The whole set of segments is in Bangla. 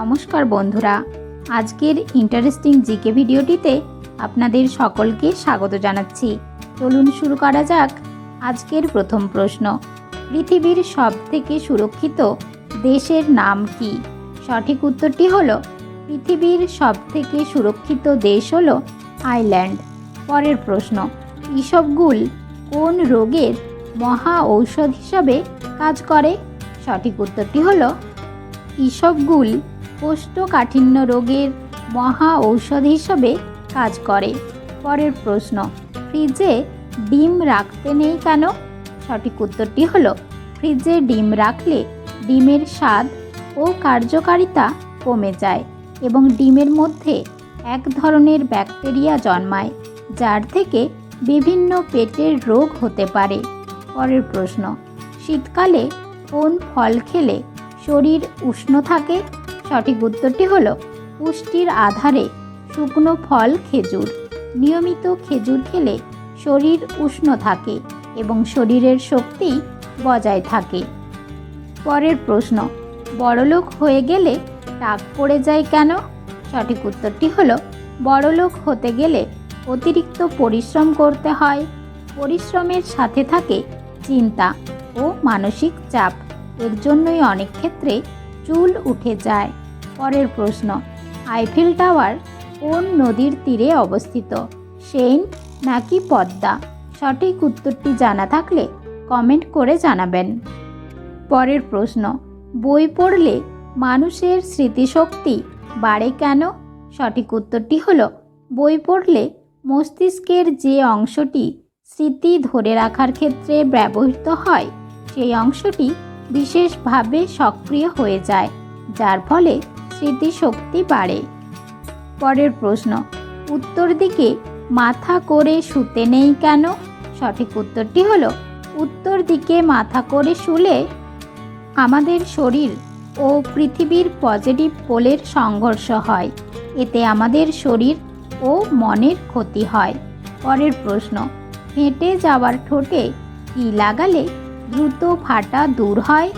নমস্কার বন্ধুরা। আজকের ইন্টারেস্টিং জিকে ভিডিওটিতে আপনাদের সকলকে স্বাগত জানাচ্ছি। চলুন শুরু করা যাক আজকের প্রথম প্রশ্ন। পৃথিবীর সবথেকে সুরক্ষিত দেশের নাম কি? সঠিক উত্তরটি হল, পৃথিবীর সবথেকে সুরক্ষিত দেশ হল আইল্যান্ড পরের প্রশ্ন ইসবগুল কোন রোগের মহা ঔষধ হিসাবে কাজ করে? সঠিক উত্তরটি হল ইসবগুল কোষ্ঠকাঠিন্য রোগের মহা ঔষধ হিসাবে কাজ করে। পরের প্রশ্ন, ফ্রিজে ডিম রাখতে নেই কেন? সঠিক উত্তরটি হলো, ফ্রিজে ডিম রাখলে ডিমের স্বাদ ও কার্যকারিতা কমে যায় এবং ডিমের মধ্যে এক ধরনের ব্যাকটেরিয়া জন্মায়, যার থেকে বিভিন্ন পেটের রোগ হতে পারে। পরের প্রশ্ন, শীতকালে কোন ফল খেলে শরীর উষ্ণ থাকে? সঠিক উত্তরটি হলো পুষ্টির আধারে শুকনো ফল, খেজুর। নিয়মিত খেজুর খেলে শরীর উষ্ণ থাকে এবং শরীরের শক্তি বজায় থাকে। পরের প্রশ্ন, বড়লোক হয়ে গেলে টাক পড়ে যায় কেন? সঠিক উত্তরটি হলো, বড়লোক হতে গেলে অতিরিক্ত পরিশ্রম করতে হয়। পরিশ্রমের সাথে থাকে চিন্তা ও মানসিক চাপ। এর জন্যই অনেক ক্ষেত্রে চুল উঠে যায়। পরের প্রশ্ন, আইফেল টাওয়ার কোন নদীর তীরে অবস্থিত? সেইন নাকি পদ্মা? সঠিক উত্তরটি জানা থাকলে কমেন্ট করে জানাবেন। পরের প্রশ্ন, বই পড়লে মানুষের স্মৃতিশক্তি বাড়ে কেন? সঠিক উত্তরটি হলো, বই পড়লে মস্তিষ্কের যে অংশটি স্মৃতি ধরে রাখার ক্ষেত্রে ব্যবহৃত হয়, সেই অংশটি বিশেষভাবে সক্রিয় হয়ে যায়, যার ফলে স্মৃতিশক্তি বাড়ে। পরের প্রশ্ন, উত্তর দিকে মাথা করে শুতে নেই কেন? সঠিক উত্তরটি হলো, উত্তর দিকে মাথা করে শুলে আমাদের শরীর ও পৃথিবীর পজিটিভ পোলের সংঘর্ষ হয়। এতে আমাদের শরীর ও মনের ক্ষতি হয়। পরের প্রশ্ন, হেঁটে যাওয়ার ঠোঁটে কী লাগালে দ্রুত ফাটা দূর হয়।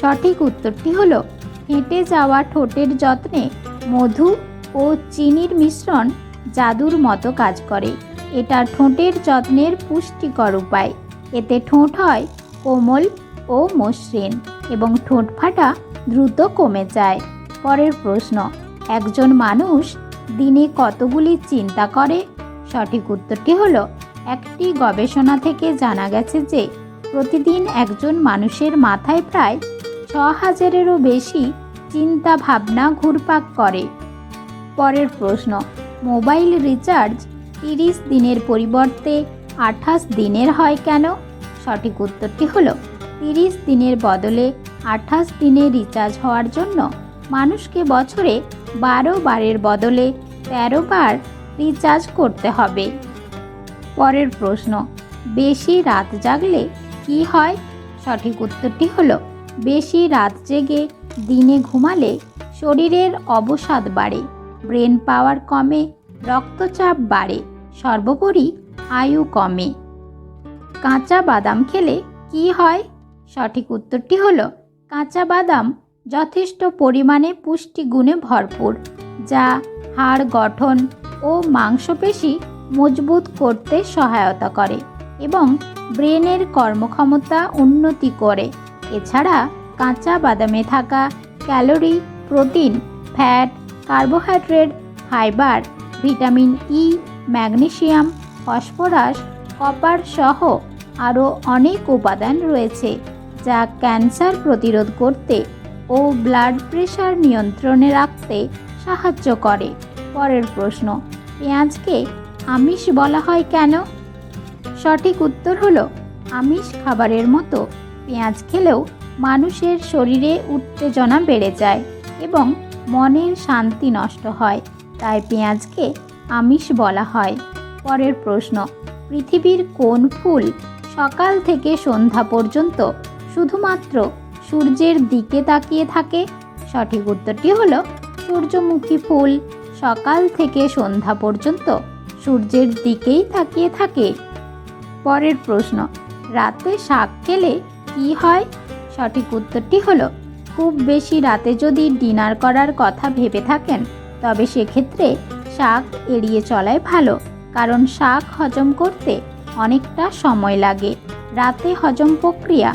সঠিক উত্তরটি হলো, হেঁটে যাওয়া ঠোঁটের যত্নে মধু ও চিনির মিশ্রণ জাদুর মতো কাজ করে। এটা ঠোঁটের যত্নের পুষ্টিকর উপায়। এতে ঠোঁট হয় কোমল ও মসৃণ এবং ঠোঁট ফাটা দ্রুত কমে যায়। পরের প্রশ্ন, একজন মানুষ দিনে কতগুলি চিন্তা করে? সঠিক উত্তরটি হলো, একটি গবেষণা থেকে জানা গেছে যে প্রতিদিন একজন মানুষের মাথায় প্রায় ছ হাজারেরও বেশি চিন্তা ভাবনা ঘুরপাক করে। পরের প্রশ্ন, মোবাইল রিচার্জ তিরিশ দিনের পরিবর্তে আঠাশ দিনের হয় কেন? সঠিক উত্তরটি হলো, তিরিশ দিনের বদলে আঠাশ দিনে রিচার্জ হওয়ার জন্য মানুষকে বছরে বারো বারের বদলে তেরো বার রিচার্জ করতে হবে। পরের প্রশ্ন, বেশি রাত জাগলে কি হয়? সঠিক উত্তরটি হলো, বেশি রাত জেগে দিনে ঘুমালে শরীরের অবসাদ বাড়ে, ব্রেন পাওয়ার কমে, রক্তচাপ বাড়ে, সর্বোপরি আয়ু কমে। কাঁচা বাদাম খেলে কি হয়? সঠিক উত্তরটি হলো, কাঁচা বাদাম যথেষ্ট পরিমাণে পুষ্টিগুণে ভরপুর, যা হাড় গঠন ও মাংসপেশি মজবুত করতে সহায়তা করে। এবং ব্রেনের কর্মক্ষমতা উন্নতি করে। এছাড়া কাঁচা বাদামে থাকা calorie, protein, fat, carbohydrate, fibre, vitamin E magnesium phosphorus, copper সহ আরও অনেক উপাদান রয়েছে, যা ক্যান্সার প্রতিরোধ করতে ও ব্লাড প্রেশার নিয়ন্ত্রণে রাখতে সাহায্য করে। পরের প্রশ্ন, পেঁয়াজকে আমিষ বলা হয় কেন? সঠিক উত্তর হলো আমিষ খাবারের মতো। পেঁয়াজ খেলেও মানুষের শরীরে উত্তেজনা বেড়ে যায় এবং মনের শান্তি নষ্ট হয়, তাই পেঁয়াজকে আমিষ বলা হয়। পরের প্রশ্ন, পৃথিবীর কোন ফুল সকাল থেকে সন্ধ্যা পর্যন্ত শুধুমাত্র সূর্যের দিকে তাকিয়ে থাকে? সঠিক উত্তরটি হলো সূর্যমুখী ফুল সকাল থেকে সন্ধ্যা পর্যন্ত সূর্যের দিকেই তাকিয়ে থাকে। পরের প্রশ্ন, রাতে শাক খেলে কি হয়? সঠিক উত্তরটি হলো, খুব বেশি রাতে যদি ডিনার করার কথা ভেবে থাকেন, তবে সেক্ষেত্রে শাক এড়িয়ে চলাই ভালো, কারণ শাক হজম করতে অনেকটা সময় লাগে। রাতে হজম প্রক্রিয়া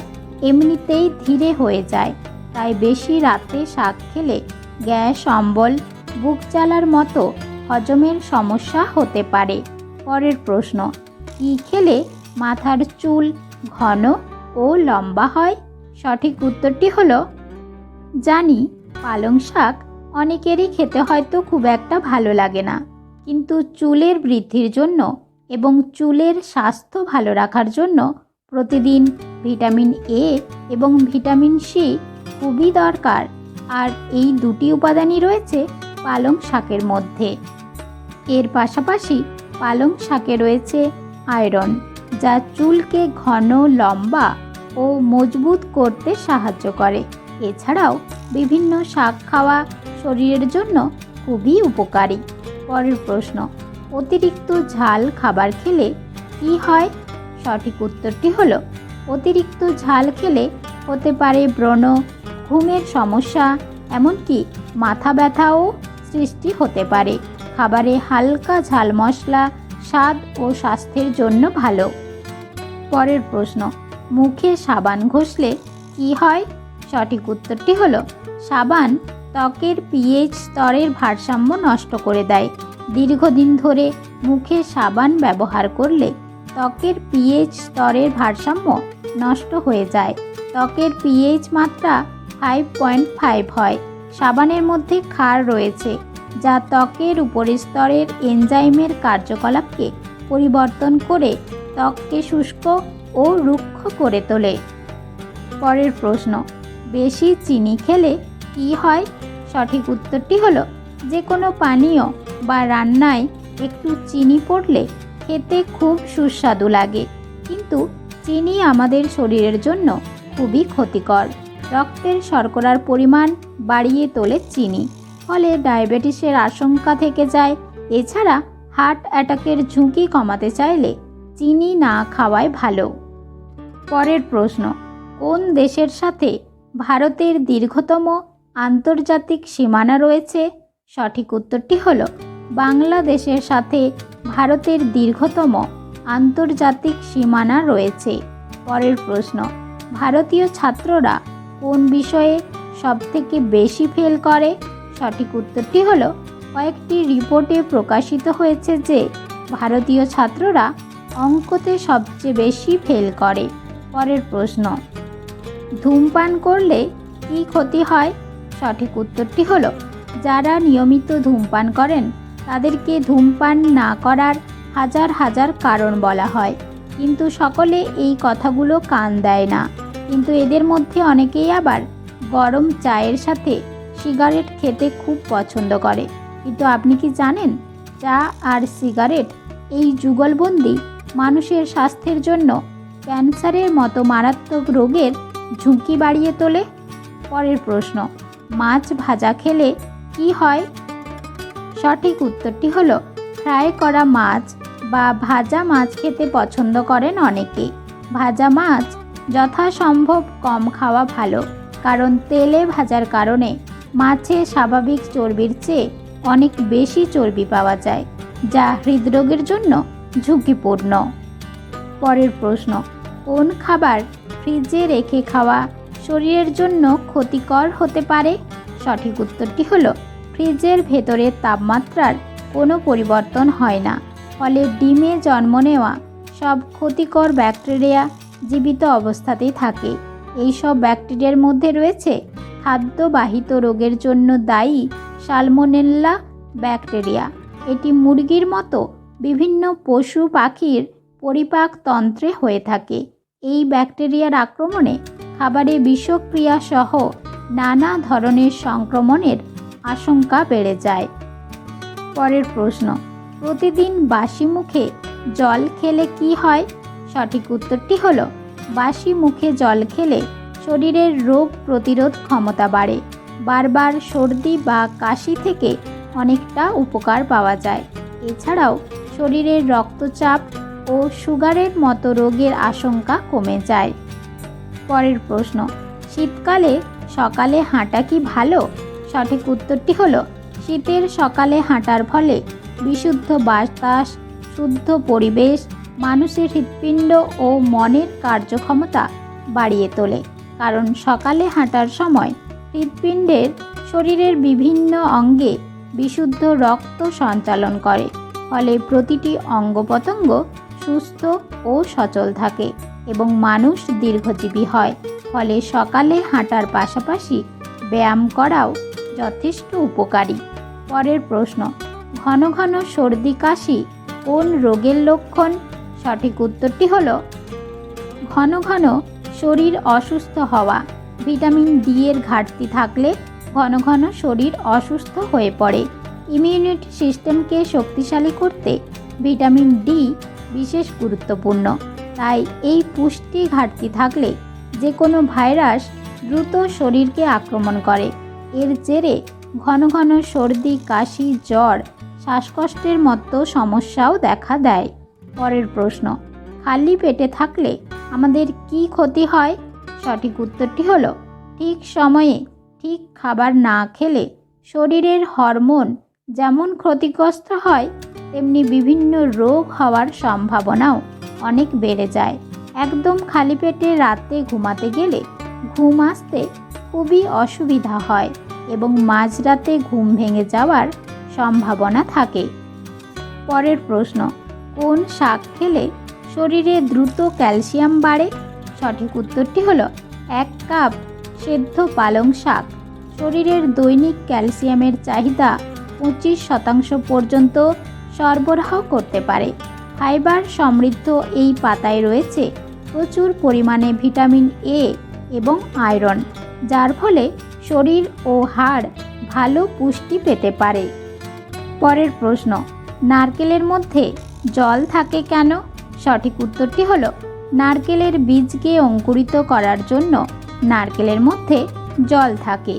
এমনিতেই ধীরে হয়ে যায়, তাই বেশি রাতে শাক খেলে গ্যাস, অম্বল, বুক জ্বালার মতো হজমের সমস্যা হতে পারে। পরের প্রশ্ন, কী খেলে মাথার চুল ঘন ও লম্বা হয়। সঠিক উত্তরটি হলো, জানি, পালং শাক অনেকেরই খেতে হয়তো খুব একটা ভালো লাগে না, কিন্তু চুলের বৃদ্ধির জন্য এবং চুলের স্বাস্থ্য ভালো রাখার জন্য প্রতিদিন ভিটামিন এ এবং ভিটামিন সি খুবই দরকার। আর এই দুটি উপাদানই রয়েছে পালং শাকের মধ্যে। এর পাশাপাশি পালং শাকে রয়েছে আয়রন। যা চুলকে ঘন, লম্বা ও মজবুত করতে সাহায্য করে। এছাড়াও বিভিন্ন শাক খাওয়া শরীরের জন্য খুবই উপকারী। পরের প্রশ্ন, অতিরিক্ত ঝাল খাবার খেলে কি হয়? সঠিক উত্তরটি হলো, অতিরিক্ত ঝাল খেলে হতে পারে ব্রণ, ঘুমের সমস্যা, এমনকি মাথা ব্যথাও সৃষ্টি হতে পারে। খাবারে হালকা ঝাল মশলা, স্বাদ ও স্বাস্থ্যের জন্য ভালো। পরের প্রশ্ন। মুখে সাবান ঘষলে কি হয়? সঠিক উত্তরটি হলো, সাবান ত্বকের পিএইচ স্তরের ভারসাম্য নষ্ট করে দেয়। দীর্ঘদিন ধরে মুখে সাবান ব্যবহার করলে ত্বকের পিএইচ স্তরের ভারসাম্য নষ্ট হয়ে যায়। ত্বকের পিএইচ মাত্রা ফাইভ পয়েন্ট ফাইভ হয়। সাবানের মধ্যে ক্ষার রয়েছে, যা ত্বকের উপরের স্তরের এনজাইমের কার্যকলাপকে পরিবর্তন করে ত্বককে শুষ্ক ও রুক্ষ করে তোলে। পরের প্রশ্ন, বেশি চিনি খেলে কি হয়? সঠিক উত্তরটি হলো যে কোনো পানীয় বা রান্নায় একটু চিনি পড়লে খেতে খুব সুস্বাদু লাগে। কিন্তু চিনি আমাদের শরীরের জন্য খুবই ক্ষতিকর। রক্তের শর্করার পরিমাণ বাড়িয়ে তোলে চিনি, ফলে ডায়াবেটিসের আশঙ্কা থেকে যায়। এছাড়া হার্ট অ্যাটাকের ঝুঁকি কমাতে চাইলে চিনি না খাওয়াই ভালো। পরের প্রশ্ন, কোন দেশের সাথে ভারতের দীর্ঘতম আন্তর্জাতিক সীমানা রয়েছে? সঠিক উত্তরটি হল, বাংলাদেশের সাথে ভারতের দীর্ঘতম আন্তর্জাতিক সীমানা রয়েছে। পরের প্রশ্ন, ভারতীয় ছাত্ররা কোন বিষয়ে সবথেকে বেশি ফেল করে? সঠিক উত্তরটি হল, কয়েকটি রিপোর্টে প্রকাশিত হয়েছে যে ভারতীয় ছাত্ররা অঙ্কতে সবচেয়ে বেশি ফেল করে। পরের প্রশ্ন, ধূমপান করলে কী ক্ষতি হয়? সঠিক উত্তরটি হলো, যারা নিয়মিত ধূমপান করেন, তাদেরকে ধূমপান না করার হাজার হাজার কারণ বলা হয়। কিন্তু সকলে এই কথাগুলো কান দেয় না। কিন্তু এদের মধ্যে অনেকেই আবার গরম চায়ের সাথে সিগারেট খেতে খুব পছন্দ করে। কিন্তু আপনি কি জানেন, চা আর সিগারেট এই যুগলবন্দি মানুষের স্বাস্থ্যের জন্য ক্যান্সারের মতো মারাত্মক রোগের ঝুঁকি বাড়িয়ে তোলে? পরের প্রশ্ন, মাছ ভাজা খেলে কি হয়? সঠিক উত্তরটি হলো, ফ্রাই করা মাছ বা ভাজা মাছ খেতে পছন্দ করেন অনেকে। ভাজা মাছ যথাসম্ভব কম খাওয়া ভালো, কারণ তেলে ভাজার কারণে মাছে স্বাভাবিক চর্বির চেয়ে অনেক বেশি চর্বি পাওয়া যায়, যা হৃদরোগের জন্য ঝুঁকিপূর্ণ। পরের প্রশ্ন, কোন খাবার ফ্রিজে রেখে খাওয়া শরীরের জন্য ক্ষতিকর হতে পারে? সঠিক উত্তরটি হলো, ফ্রিজের ভেতরের তাপমাত্রার কোনো পরিবর্তন হয় না। ফলে ডিমে জন্ম নেওয়া সব ক্ষতিকর ব্যাকটেরিয়া জীবিত অবস্থাতেই থাকে। এই সব ব্যাকটেরিয়ার মধ্যে রয়েছে খাদ্যবাহিত রোগের জন্য দায়ী সালমোনেল্লা ব্যাকটেরিয়া। এটি মুরগির মতো বিভিন্ন পশু পাখির পরিপাক তন্ত্রে হয়ে থাকে। এই ব্যাকটেরিয়ার আক্রমণে খাবারে বিষক্রিয়া সহ নানা ধরনের সংক্রমণের আশঙ্কা বেড়ে যায়। পরের প্রশ্ন, প্রতিদিন বাসি মুখে জল খেলে কি হয়? সঠিক উত্তরটি হলো, বাসি মুখে জল খেলে শরীরের রোগ প্রতিরোধ ক্ষমতা বাড়ে। বারবার সর্দি বা কাশি থেকে অনেকটা উপকার পাওয়া যায়। এছাড়াও শরীরের রক্তচাপ ও সুগারের মতো রোগের আশঙ্কা কমে যায়। পরের প্রশ্ন, শীতকালে সকালে হাঁটা কি ভালো? সঠিক উত্তরটি হলো, শীতের সকালে হাঁটার ফলে বিশুদ্ধ বাতাস, শুদ্ধ পরিবেশ, মানুষের হৃৎপিণ্ড ও মনের কার্যক্ষমতা বাড়িয়ে তোলে। কারণ সকালে হাঁটার সময় হৃৎপিণ্ডের শরীরের বিভিন্ন অঙ্গে বিশুদ্ধ রক্ত সঞ্চালন করে। ফলে প্রতিটি অঙ্গ প্রত্যঙ্গ সুস্থ ও সচল থাকে এবং মানুষ দীর্ঘজীবী হয়। ফলে সকালে হাঁটার পাশাপাশি ব্যায়াম করাও যথেষ্ট উপকারী। পরের প্রশ্ন, ঘন ঘন সর্দি, কাশি কোন রোগের লক্ষণ? সঠিক উত্তরটি হলো, ঘন ঘন শরীর অসুস্থ হওয়া। ভিটামিন ডি এর ঘাটতি থাকলে ঘন ঘন শরীর অসুস্থ হয়ে পড়ে। ইমিউনিটি সিস্টেমকে শক্তিশালী করতে ভিটামিন ডি বিশেষ গুরুত্বপূর্ণ। তাই এই পুষ্টি ঘাটতি থাকলে যে কোনো ভাইরাস দ্রুত শরীরকে আক্রমণ করে। এর জেরে ঘন ঘন সর্দি, কাশি, জ্বর, শ্বাসকষ্টের মতো সমস্যাও দেখা দেয়। পরের প্রশ্ন, খালি পেটে থাকলে আমাদের কি ক্ষতি হয়? সঠিক উত্তরটি হলো, ঠিক সময়ে ঠিক খাবার না খেলে শরীরের হরমোন যেমন ক্ষতিগ্রস্ত হয়, তেমনি বিভিন্ন রোগ হওয়ার সম্ভাবনাও অনেক বেড়ে যায়। একদম খালি পেটে রাতে ঘুমাতে গেলে ঘুম আসতে খুবই অসুবিধা হয় এবং মাঝরাতে ঘুম ভেঙে যাওয়ার সম্ভাবনা থাকে। পরের প্রশ্ন, কোন শাক খেলে শরীরে দ্রুত ক্যালসিয়াম বাড়ে? সঠিক উত্তরটি হলো এক কাপ সেদ্ধ পালং শাক। শরীরের দৈনিক ক্যালসিয়ামের চাহিদা পঁচিশ শতাংশ পর্যন্ত সরবরাহ করতে পারে। ফাইবার সমৃদ্ধ এই পাতায় রয়েছে প্রচুর পরিমাণে ভিটামিন এ এবং আয়রন, যার ফলে শরীর ও হাড় ভালো পুষ্টি পেতে পারে। পরের প্রশ্ন, নারকেলের মধ্যে জল থাকে কেন? সঠিক উত্তরটি হলো, নারকেলের বীজকে অঙ্কুরিত করার জন্য নারকেলের মধ্যে জল থাকে।